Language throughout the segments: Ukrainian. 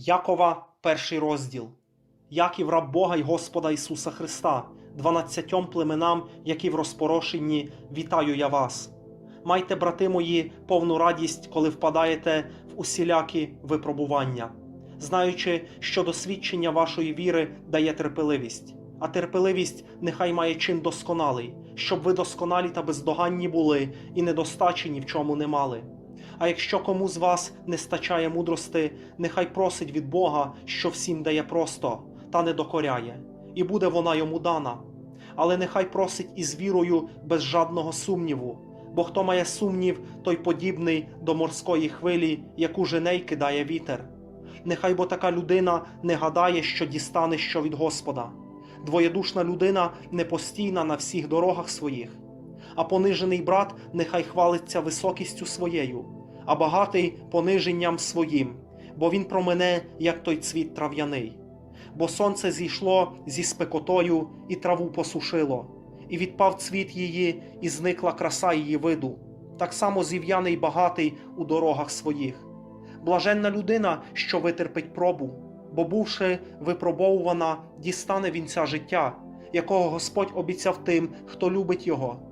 Якова, перший розділ. Яків раб Бога й Господа Ісуса Христа, дванадцятьом племенам, які в розпорошенні, вітаю я вас. Майте, брати мої, повну радість, коли впадаєте в усілякі випробування, знаючи, що досвідчення вашої віри дає терпеливість, а терпеливість нехай має чин досконалий, щоб ви досконалі та бездоганні були і недостачі ні в чому не мали. А якщо кому з вас не стачає мудрости, нехай просить від Бога, що всім дає просто, та не докоряє, і буде вона йому дана. Але нехай просить із вірою без жадного сумніву, бо хто має сумнів, той подібний до морської хвилі, яку жене кидає вітер. Нехай бо така людина не гадає, що дістане що від Господа. Двоєдушна людина непостійна на всіх дорогах своїх, а понижений брат нехай хвалиться високістю своєю, а багатий пониженням своїм, бо він промене, як той цвіт трав'яний. Бо сонце зійшло зі спекотою і траву посушило, і відпав цвіт її, і зникла краса її виду, так само зів'яний багатий у дорогах своїх. Блаженна людина, що витерпить пробу, бо, бувши випробовувана, дістане вінця життя, якого Господь обіцяв тим, хто любить його.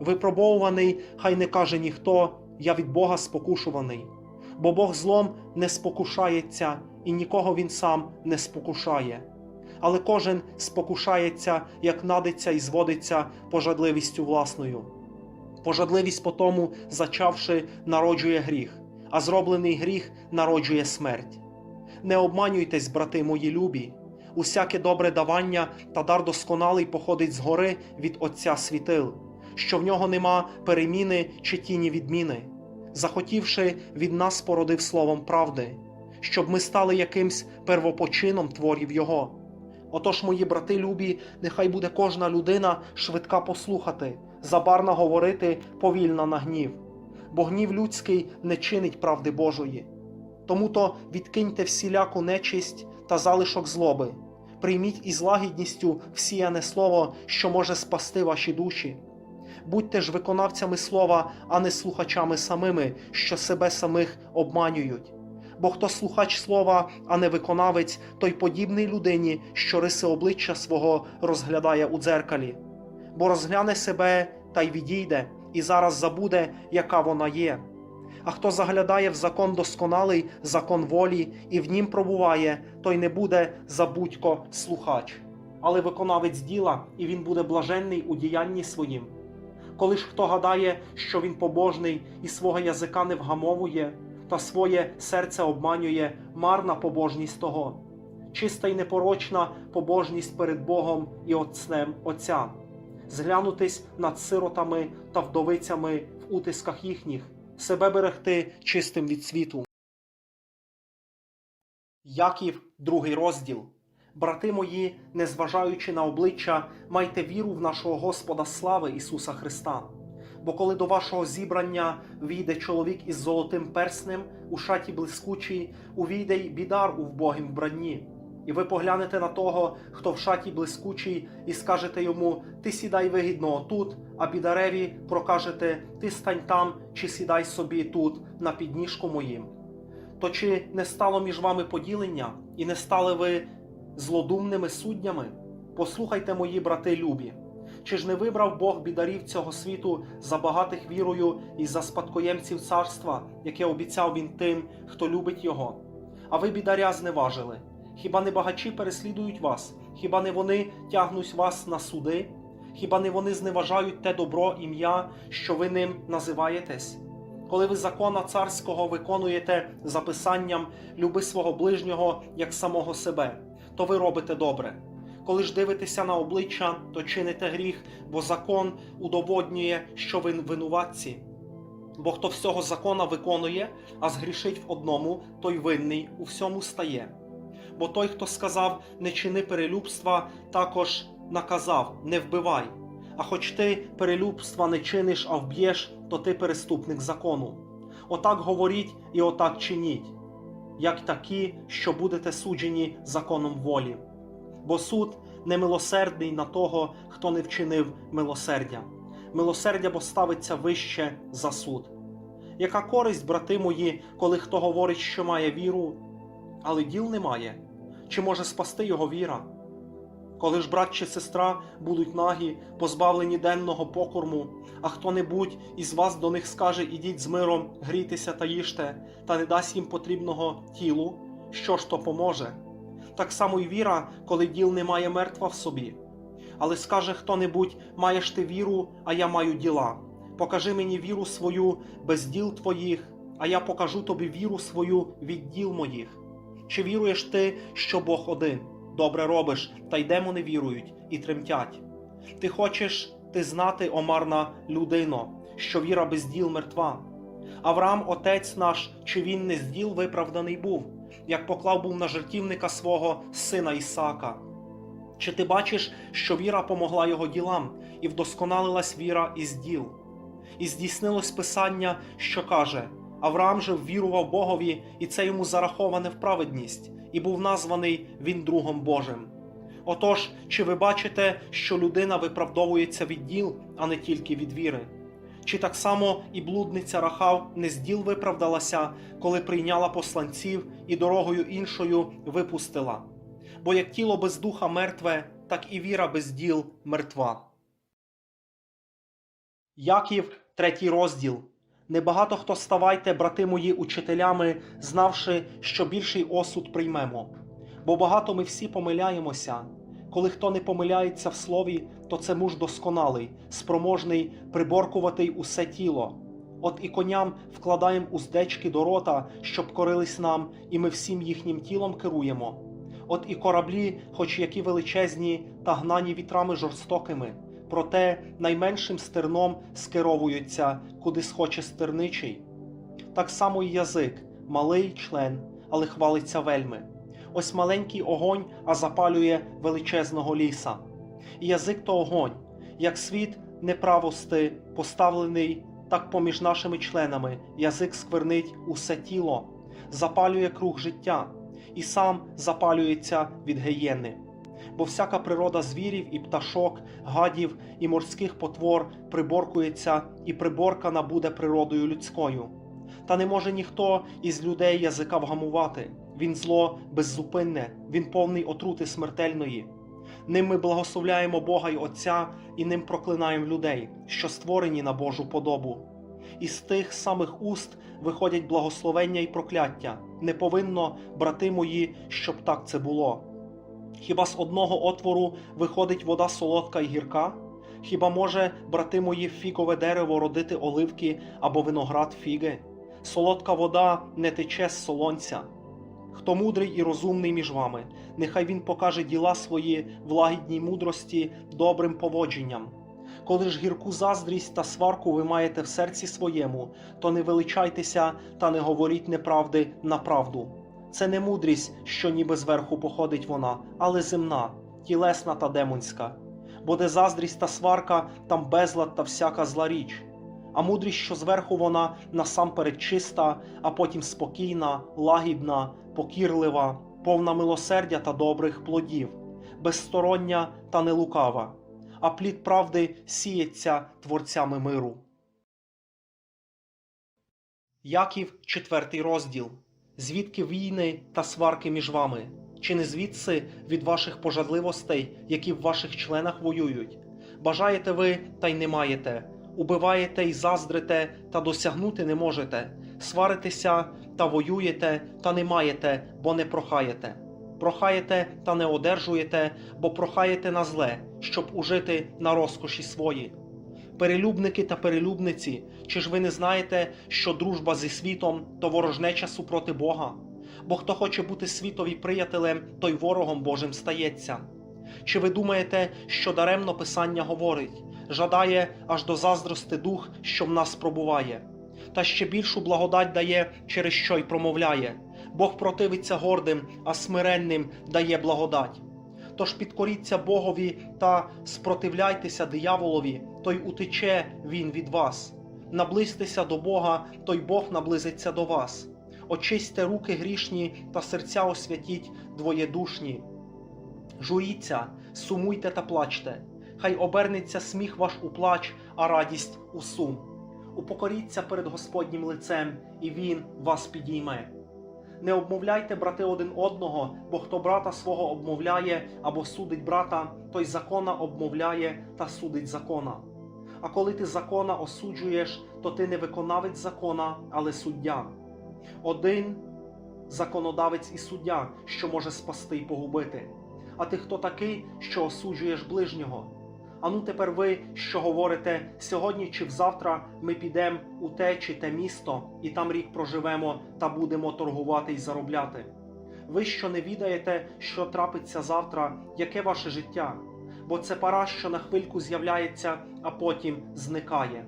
Випробовуваний, хай не каже ніхто, я від Бога спокушуваний, бо Бог злом не спокушається, і нікого він сам не спокушає. Але кожен спокушається, як надиться і зводиться пожадливістю власною. Пожадливість потому, зачавши, народжує гріх, а зроблений гріх народжує смерть. Не обманюйтесь, брати мої любі, усяке добре давання та дар досконалий походить згори від Отця світил, що в нього нема переміни чи тіні відміни, захотівши від нас породив словом правди, щоб ми стали якимсь первопочином творів Його. Отож, мої брати любі, нехай буде кожна людина швидка послухати, забарна говорити, повільна на гнів, бо гнів людський не чинить правди Божої. Тому то відкиньте всіляку нечисть та залишок злоби, прийміть із лагідністю всіяне слово, що може спасти ваші душі. Будьте ж виконавцями слова, а не слухачами самими, що себе самих обманюють. Бо хто слухач слова, а не виконавець, той подібний людині, що риси обличчя свого розглядає у дзеркалі, бо розгляне себе та й відійде, і зараз забуде, яка вона є. А хто заглядає в закон досконалий, закон волі, і в нім пробуває, той не буде забудько слухач, але виконавець діла, і він буде блаженний у діянні своїм. Коли ж хто гадає, що він побожний і свого язика не вгамовує, та своє серце обманює марна побожність того, чиста й непорочна побожність перед Богом і Отцем Отця, зглянутись над сиротами та вдовицями в утисках їхніх, себе берегти чистим від світу. Яків, другий розділ. Брати мої, незважаючи на обличчя, майте віру в нашого Господа слави Ісуса Христа. Бо коли до вашого зібрання війде чоловік із золотим перснем у шаті блискучій, увійде й бідар у вбогім вбранні. І ви поглянете на того, хто в шаті блискучій, і скажете йому: Ти сідай вигідно отут, а бідареві прокажете Ти стань там, чи сідай собі тут, на підніжку моїм. То чи не стало між вами поділення, і не стали ви злодумними суддями? Послухайте, мої брати любі. Чи ж не вибрав Бог бідарів цього світу за багатих вірою і за спадкоємців царства, яке обіцяв він тим, хто любить його? А ви бідаря зневажили. Хіба не багачі переслідують вас? Хіба не вони тягнуть вас на суди? Хіба не вони зневажають те добро ім'я, що ви ним називаєтесь? Коли ви закона царського виконуєте за писанням люби свого ближнього як самого себе, то ви робите добре. Коли ж дивитеся на обличчя, то чините гріх, бо закон удоводнює, що ви винуватці. Бо хто всього закона виконує, а згрішить в одному, той винний у всьому стає. Бо той, хто сказав не чини перелюбства, також наказав не вбивай. А хоч ти перелюбства не чиниш, а вб'єш, то ти переступник закону. Отак говоріть і отак чиніть, як такі, що будете суджені законом волі. Бо суд немилосердний на того, хто не вчинив милосердя. Милосердя бо ставиться вище за суд. Яка користь, брати мої, коли хто говорить, що має віру, але діл немає. Чи може спасти його віра? Коли ж брат чи сестра будуть нагі, позбавлені денного покорму, а хто-небудь із вас до них скаже ідіть з миром, грійтеся та їжте, та не дасть їм потрібного тілу, що ж то поможе? Так само й віра, коли діл немає мертва в собі. Але скаже хто-небудь, маєш ти віру, а я маю діла. Покажи мені віру свою без діл твоїх, а я покажу тобі віру свою від діл моїх. Чи віруєш ти, що Бог один? Добре робиш, та й демони вірують і тремтять. Ти хочеш ти знати, омарна людино, що віра без діл мертва. Авраам, отець наш, чи він не з діл виправданий був, як поклав був на жертівника свого сина Ісака? Чи ти бачиш, що віра помогла його ділам, і вдосконалилась віра із діл? І здійснилось писання, що каже: Авраам же ввірував Богові, і це йому зараховане в праведність, і був названий він другом Божим. Отож, чи ви бачите, що людина виправдовується від діл, а не тільки від віри? Чи так само і блудниця Рахав не з діл виправдалася, коли прийняла посланців і дорогою іншою випустила? Бо як тіло без духа мертве, так і віра без діл мертва. Яків, третій розділ. Небагато хто ставайте, брати мої, учителями, знавши, що більший осуд приймемо. Бо багато ми всі помиляємося. Коли хто не помиляється в слові, то це муж досконалий, спроможний приборкувати усе тіло. От і коням вкладаємо уздечки до рота, щоб корились нам, і ми всім їхнім тілом керуємо. От і кораблі, хоч які величезні, та гнані вітрами жорстокими, проте найменшим стерном скеровуються, куди схоче стерничий. Так само і язик, малий член, але хвалиться вельми. Ось маленький огонь, а запалює величезного ліса. І язик то огонь, як світ неправости поставлений, так поміж нашими членами язик сквернить усе тіло, запалює круг життя, і сам запалюється від гієни. Бо всяка природа звірів і пташок, гадів і морських потвор приборкується і приборкана буде природою людською. Та не може ніхто із людей язика вгамувати. Він зло беззупинне, він повний отрути смертельної. Ним ми благословляємо Бога й Отця і ним проклинаємо людей, що створені на Божу подобу. Із тих самих уст виходять благословення й прокляття. Не повинно, брати мої, щоб так це було. Хіба з одного отвору виходить вода солодка й гірка? Хіба може, брати мої, фігове дерево родити оливки або виноград фіги? Солодка вода не тече з солонця. Хто мудрий і розумний між вами, нехай він покаже діла свої в лагідній мудрості добрим поводженням. Коли ж гірку заздрість та сварку ви маєте в серці своєму, то не величайтеся та не говоріть неправди на правду. Це не мудрість, що ніби зверху походить вона, але земна, тілесна та демонська. Бо де заздрість та сварка, там безлад та всяка зла річ. А мудрість, що зверху вона насамперед чиста, а потім спокійна, лагідна, покірлива, повна милосердя та добрих плодів, безстороння та нелукава, а плід правди сіється творцями миру. Яків, четвертий розділ. Звідки війни та сварки між вами? Чи не звідси від ваших пожадливостей, які в ваших членах воюють? Бажаєте ви та й не маєте, убиваєте й заздрите, та досягнути не можете, сваритеся та воюєте, та не маєте, бо не прохаєте. Прохаєте та не одержуєте, бо прохаєте на зле, щоб ужити на розкоші свої. Перелюбники та перелюбниці, чи ж ви не знаєте, що дружба зі світом то ворожнеча супроти Бога? Бо хто хоче бути світові приятелем, той ворогом Божим стається. Чи ви думаєте, що даремно Писання говорить, жадає аж до заздрости дух, що в нас пробуває, та ще більшу благодать дає, через що й промовляє. Бог противиться гордим, а смиренним дає благодать. Тож підкоріться Богові та спротивляйтеся дияволові, то й утече він від вас. Наблизьтеся до Бога, то й Бог наблизиться до вас. Очисьте руки грішні та серця освятіть двоєдушні. Журіться, сумуйте та плачте, хай обернеться сміх ваш у плач, а радість у сум. Упокоріться перед Господнім лицем, і Він вас підійме. Не обмовляйте брати один одного, бо хто брата свого обмовляє або судить брата, той закона обмовляє та судить закона. А коли ти закона осуджуєш, то ти не виконавець закона, але суддя. Один законодавець і суддя, що може спасти й погубити. А ти хто такий, що осуджуєш ближнього? Ану тепер ви, що говорите, сьогодні чи взавтра ми підемо у те чи те місто, і там рік проживемо та будемо торгувати й заробляти. Ви що не відаєте, що трапиться завтра, яке ваше життя? Бо це пара, що на хвильку з'являється, а потім зникає.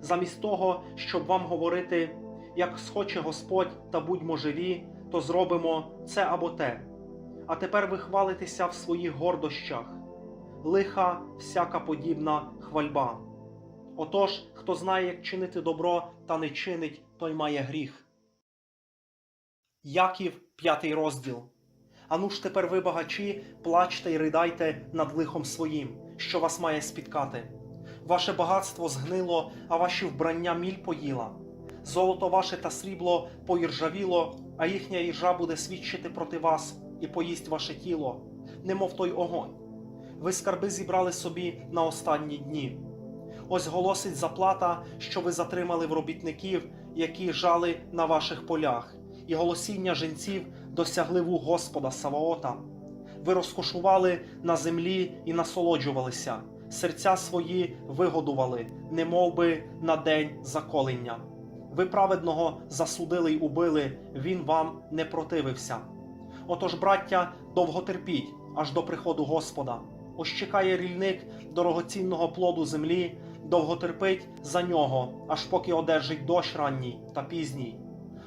Замість того, щоб вам говорити, як схоче Господь та будьмо живі, то зробимо це або те. А тепер ви хвалитеся в своїх гордощах лиха всяка подібна хвальба. Отож, хто знає, як чинити добро та не чинить, той має гріх. Яків, п'ятий розділ. Ану ж тепер ви, багачі, плачте й ридайте над лихом своїм, що вас має спіткати. Ваше багатство згнило, а ваші вбрання міль поїла. Золото ваше та срібло поіржавіло, а їхня їжа буде свідчити проти вас і поїсть ваше тіло, немов той огонь ви скарби зібрали собі на останні дні. Ось голосить заплата, що ви затримали в робітників, які жали на ваших полях, і голосіння жінців досягли вух Господа Саваота. Ви розкошували на землі і насолоджувалися, серця свої вигодували, немов би на день заколення. Ви праведного засудили й убили, він вам не противився. Отож, браття, довго терпіть аж до приходу Господа. Ось чекає рільник дорогоцінного плоду землі, довго терпить за нього, аж поки одержить дощ ранній та пізній.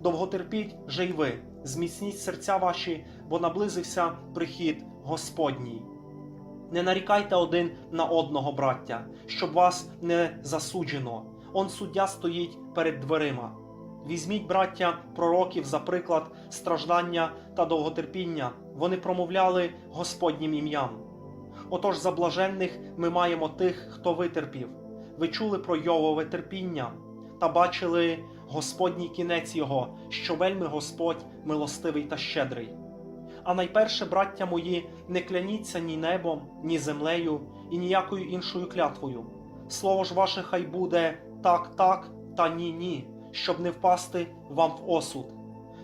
Довго терпіть же й ви, зміцніть серця ваші, бо наблизився прихід Господній. Не нарікайте один на одного, браття, щоб вас не засуджено. Он суддя стоїть перед дверима. Візьміть, браття, пророків за приклад страждання та довготерпіння. Вони промовляли Господнім ім'ям. Отож, за блаженних ми маємо тих, хто витерпів. Ви чули про Йовове терпіння та бачили Господній кінець його, що вельми Господь милостивий та щедрий. А найперше, браття мої, не кляніться ні небом, ні землею і ніякою іншою клятвою. Слово ж ваше хай буде так, так та ні, ні, щоб не впасти вам в осуд.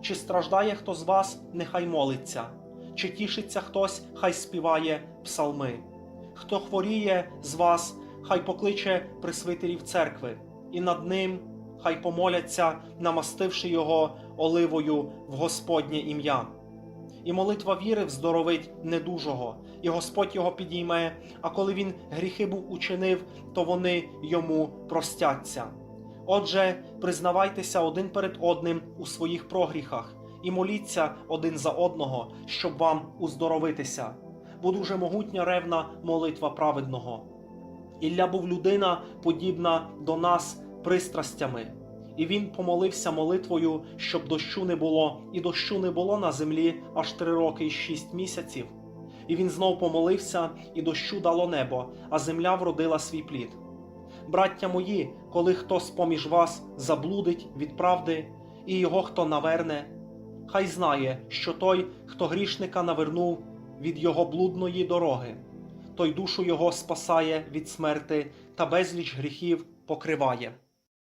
Чи страждає хто з вас, нехай молиться чи тішиться хтось, хай співає псалми. Хто хворіє з вас, хай покличе присвитерів церкви, і над ним хай помоляться, намастивши його оливою в Господнє ім'я. І молитва віри вздоровить недужого, і Господь його підійме, а коли він гріхи був учинив, то вони йому простяться. Отже, признавайтеся один перед одним у своїх прогріхах і моліться один за одного, щоб вам уздоровитися, бо дуже могутня ревна молитва праведного. Ілля був людина, подібна до нас пристрастями, і він помолився молитвою, щоб дощу не було, і дощу не було на землі аж три роки і шість місяців. І він знов помолився, і дощу дало небо, а земля вродила свій плід. Браття мої, коли хто з поміж вас заблудить від правди, і його хто наверне, хай знає, що той, хто грішника навернув від його блудної дороги, той душу його спасає від смерти та безліч гріхів покриває.